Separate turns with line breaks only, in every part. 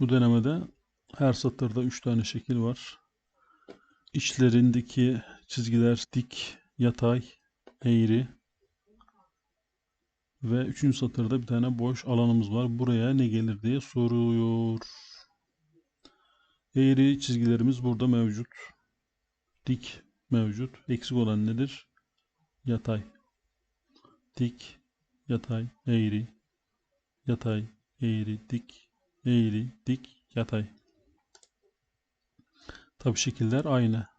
Bu denemede her satırda 3 tane şekil var. İçlerindeki çizgiler dik, yatay, eğri. Ve 3. satırda bir tane boş alanımız var. Buraya ne gelir diye soruyor. Eğri çizgilerimiz burada mevcut. Dik mevcut. Eksik olan nedir? Yatay. Dik, yatay, eğri. Yatay, eğri, dik, eğri, dik, yatay. Tabi şekiller aynı.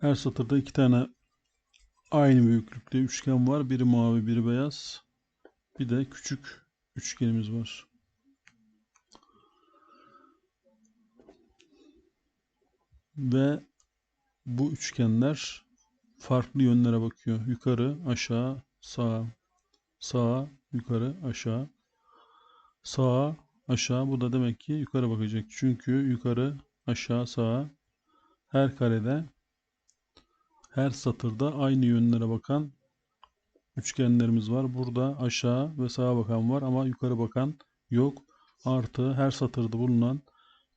Her satırda iki tane aynı büyüklükte üçgen var. Biri mavi, biri beyaz. Bir de küçük üçgenimiz var. Ve bu üçgenler farklı yönlere bakıyor. Yukarı, aşağı, sağa, sağa, yukarı, aşağı, sağa, aşağı. Bu da demek ki yukarı bakacak. Çünkü yukarı, aşağı, sağa her karede her satırda aynı yönlere bakan üçgenlerimiz var. Burada aşağı ve sağa bakan var ama yukarı bakan yok. Artı her satırda bulunan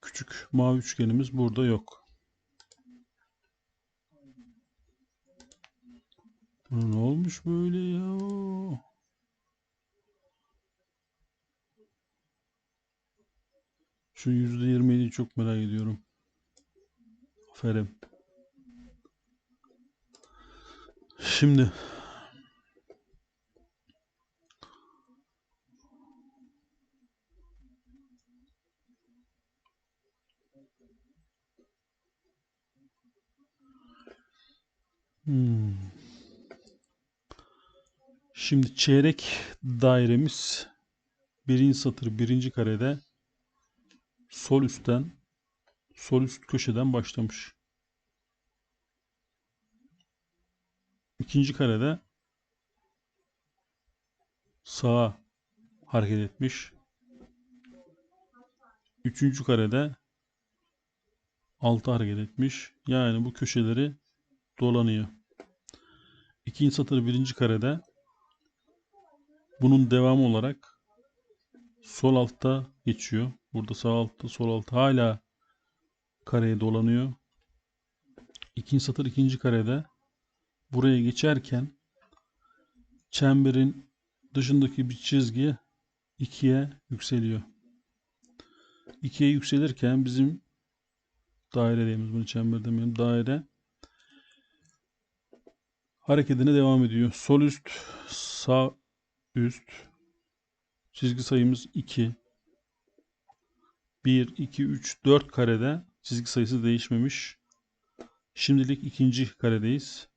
küçük mavi üçgenimiz burada yok. Ne olmuş böyle ya? Şu %27'yi çok merak ediyorum. Aferin. Şimdi Hmm. Şimdi çeyrek dairemiz birinci satır birinci karede sol üstten sol üst köşeden başlamış. İkinci karede sağa hareket etmiş. Üçüncü karede alta hareket etmiş. Yani bu köşeleri dolanıyor. İkinci satır birinci karede bunun devamı olarak sol altta geçiyor. Burada sağ altta sol altta hala kareye dolanıyor. İkinci satır ikinci karede buraya geçerken çemberin dışındaki bir çizgi ikiye yükseliyor. İkiye yükselirken bizim daire dediğimiz bunu çember demeyelim daire hareketine devam ediyor. Sol üst, sağ üst çizgi sayımız 2 1, 2, 3, 4 karede çizgi sayısı değişmemiş. Şimdilik ikinci karedeyiz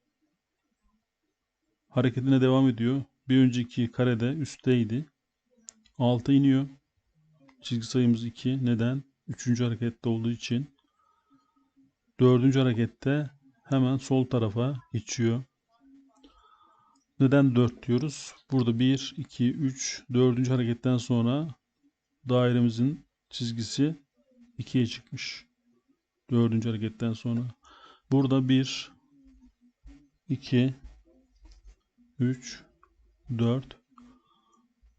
hareketine devam ediyor. Bir önceki karede üstteydi. 6 iniyor. Çizgi sayımız 2. Neden? Üçüncü harekette olduğu için. Dördüncü harekette hemen sol tarafa geçiyor. Neden 4 diyoruz? Burada 1, 2, 3, 4. hareketten sonra dairemizin çizgisi 2'ye çıkmış. 4. hareketten sonra. Burada 1, 2, 3, 4.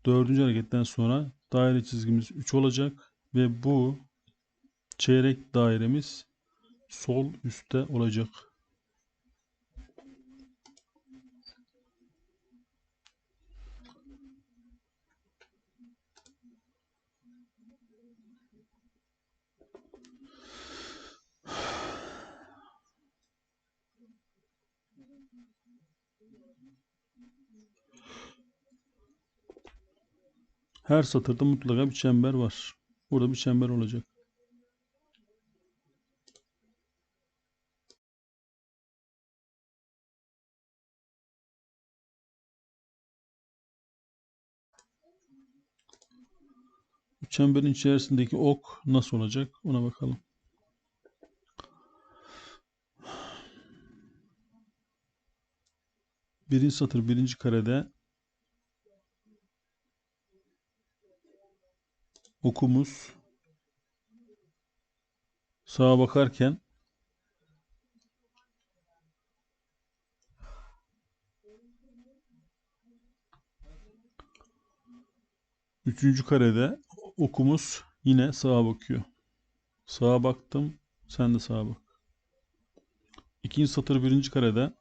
Dördüncü hareketten sonra daire çizgimiz 3 olacak ve bu çeyrek dairemiz sol üstte olacak. Her satırda mutlaka bir çember var. Burada bir çember olacak. Çemberin içerisindeki ok nasıl olacak ona bakalım. birinci satır birinci karede okumuz sağa bakarken üçüncü karede okumuz yine sağa bakıyor. Sağa baktım, sen de sağa bak. İkinci satır birinci karede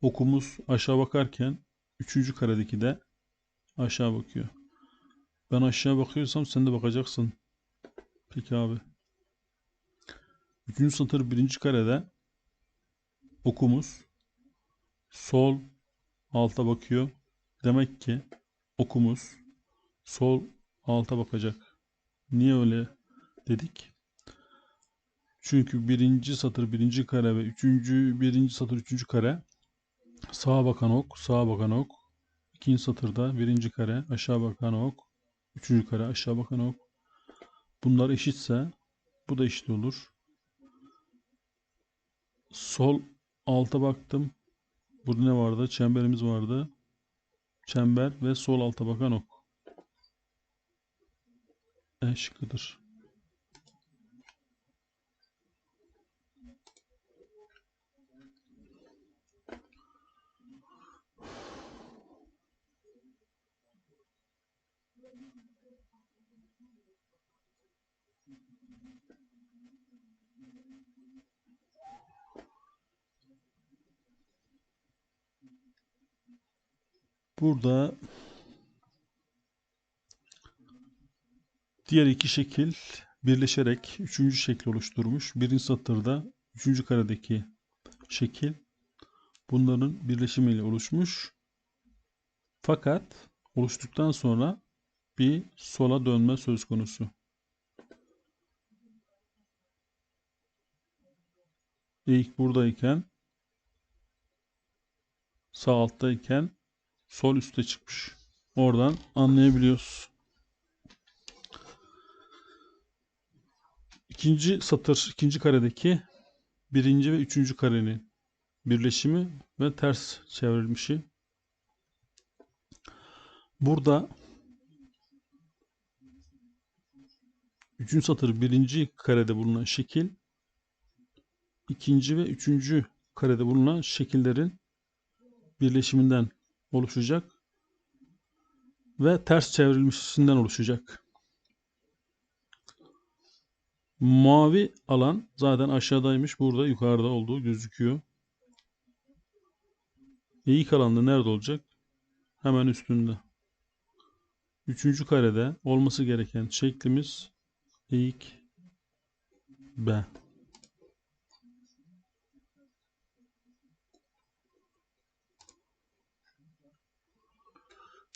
okumuz aşağı bakarken üçüncü karedeki de aşağı bakıyor. Ben aşağı bakıyorsam sen de bakacaksın. Peki abi. Üçüncü satır birinci karede okumuz sol alta bakıyor. Demek ki okumuz sol alta bakacak. Niye öyle dedik? Çünkü birinci satır birinci kare ve üçüncü birinci satır üçüncü kare sağa bakan ok sağa bakan ok. İkinci satırda birinci kare aşağı bakan ok. Üçüncü kare aşağı bakan ok. Bunlar eşitse bu da eşit olur. Sol alta baktım. Burada ne vardı? Çemberimiz vardı. Çember ve sol alta bakan ok. E şıkkıdır. Burada diğer iki şekil birleşerek üçüncü şekli oluşturmuş. Birinci satırda üçüncü karedeki şekil bunların birleşimiyle oluşmuş. Fakat oluştuktan sonra bir sola dönme söz konusu. İlk buradayken sağ alttayken sol üste çıkmış. Oradan anlayabiliyoruz. İkinci satır, ikinci karedeki birinci ve üçüncü karenin birleşimi ve ters çevrilmişi. Burada üçüncü satır birinci karede bulunan şekil ikinci ve üçüncü karede bulunan şekillerin birleşiminden oluşacak ve ters çevrilmişinden oluşacak. Mavi alan zaten aşağıdaymış. Burada yukarıda olduğu gözüküyor. Eğik alanda nerede olacak? Hemen üstünde. Üçüncü karede olması gereken şeklimiz eğik B.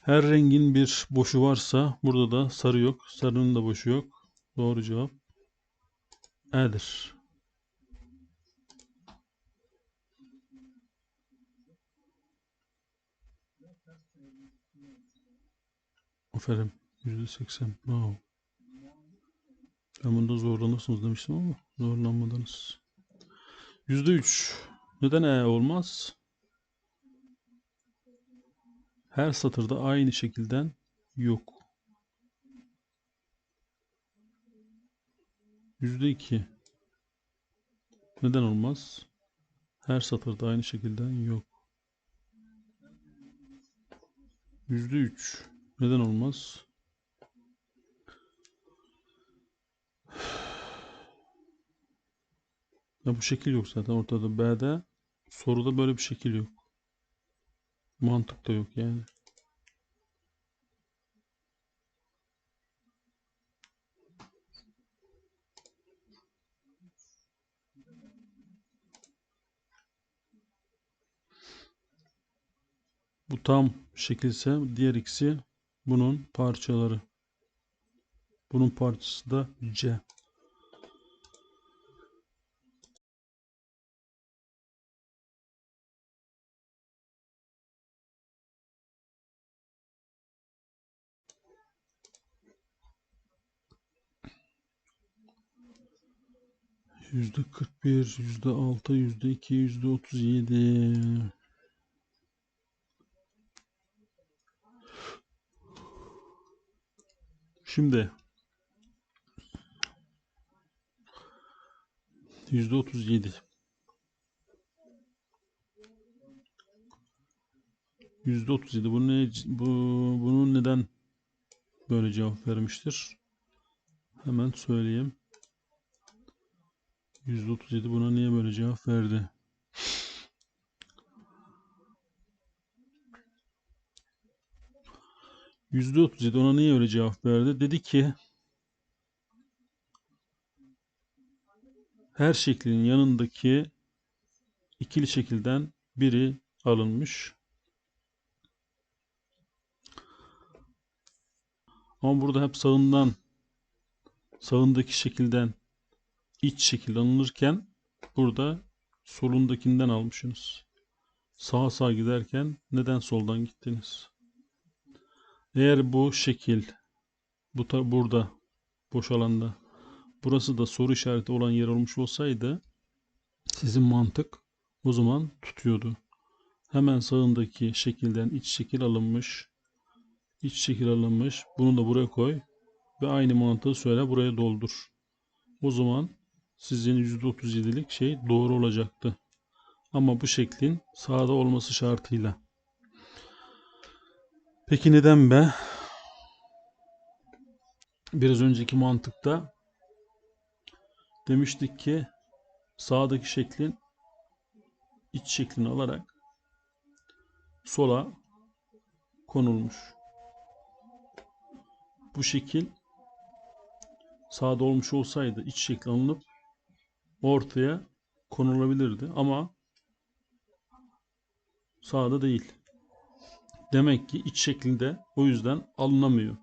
Her rengin bir boşu varsa burada da sarı yok. Sarının da boşu yok. Doğru cevap E'dir. Aferin. %80. Bravo. Ben bunda zorlanırsınız demiştim ama zorlanmadınız. %3. Neden E olmaz? Her satırda aynı şekilden yok. %2. Neden olmaz? Her satırda aynı şekilden yok. %3. Neden olmaz? Ya bu şekil yok zaten ortada. B'de soruda böyle bir şekil yok. Mantık da yok yani. Bu tam şekilse diğer ikisi bunun parçaları. Bunun parçası da C. Yüzde 41, yüzde 6, yüzde 2, yüzde 37. Şimdi yüzde 37. Yüzde 37. Bu ne, bu, bunun neden böyle cevap vermiştir? Hemen söyleyeyim. Yüzde otuz yedi buna niye böyle cevap verdi? Yüzde otuz yedi ona niye öyle cevap verdi? Dedi ki her şeklin yanındaki ikili şekilden biri alınmış. Ama burada hep sağından sağındaki şekilden iç şekil alınırken burada solundakinden almışsınız. Sağa sağa giderken neden soldan gittiniz? Eğer bu şekil bu ta- burada boş alanda burası da soru işareti olan yer olmuş olsaydı sizin mantık o zaman tutuyordu. Hemen sağındaki şekilden iç şekil alınmış. iç şekil alınmış. Bunu da buraya koy ve aynı mantığı söyle buraya doldur. O zaman sizin %37'lik şey doğru olacaktı. Ama bu şeklin sağda olması şartıyla. Peki neden be? Biraz önceki mantıkta demiştik ki sağdaki şeklin iç şeklini alarak sola konulmuş. Bu şekil sağda olmuş olsaydı iç şekli alınıp ortaya konulabilirdi ama sağda değil. Demek ki iç şeklinde o yüzden alınamıyor.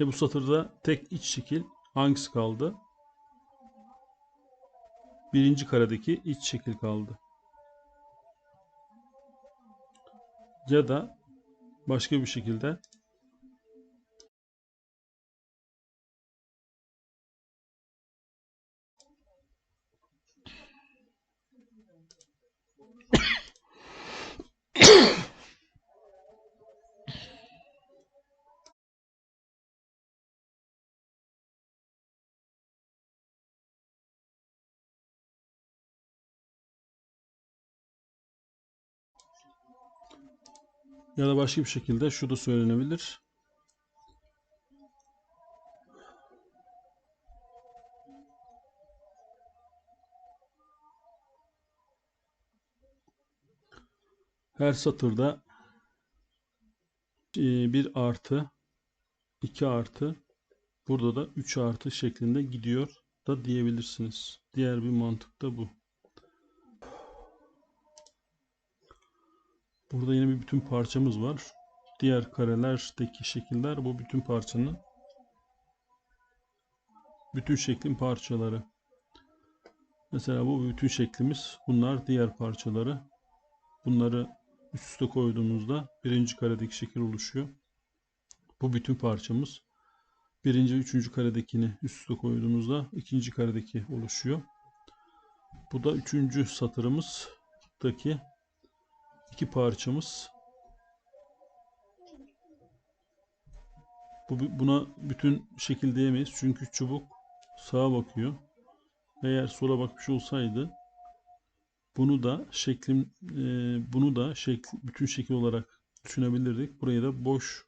E bu satırda tek iç şekil hangisi kaldı? Birinci karedeki iç şekil kaldı. Ya da başka bir şekilde ya da başka bir şekilde şu da söylenebilir. Her satırda e, bir artı, iki artı, burada da üç artı şeklinde gidiyor da diyebilirsiniz. Diğer bir mantık da bu. Burada yine bir bütün parçamız var. Diğer karelerdeki şekiller bu bütün parçanın bütün şeklin parçaları. Mesela bu bütün şeklimiz. Bunlar diğer parçaları. Bunları üst üste koyduğumuzda birinci karedeki şekil oluşuyor. Bu bütün parçamız. Birinci, üçüncü karedekini üst üste koyduğumuzda ikinci karedeki oluşuyor. Bu da üçüncü satırımızdaki iki parçamız. Bu, buna bütün şekil diyemeyiz. Çünkü çubuk sağa bakıyor. Eğer sola bakmış olsaydı bunu da şeklin e, bunu da şekl, bütün şekil olarak düşünebilirdik. Burayı da boş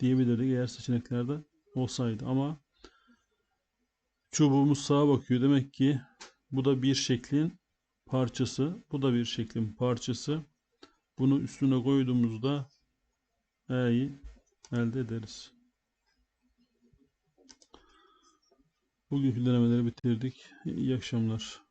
diyebilirdik eğer seçeneklerde olsaydı. Ama çubuğumuz sağa bakıyor. Demek ki bu da bir şeklin parçası. Bu da bir şeklin parçası. Bunu üstüne koyduğumuzda E'yi elde ederiz. Bugünkü denemeleri bitirdik. İyi akşamlar.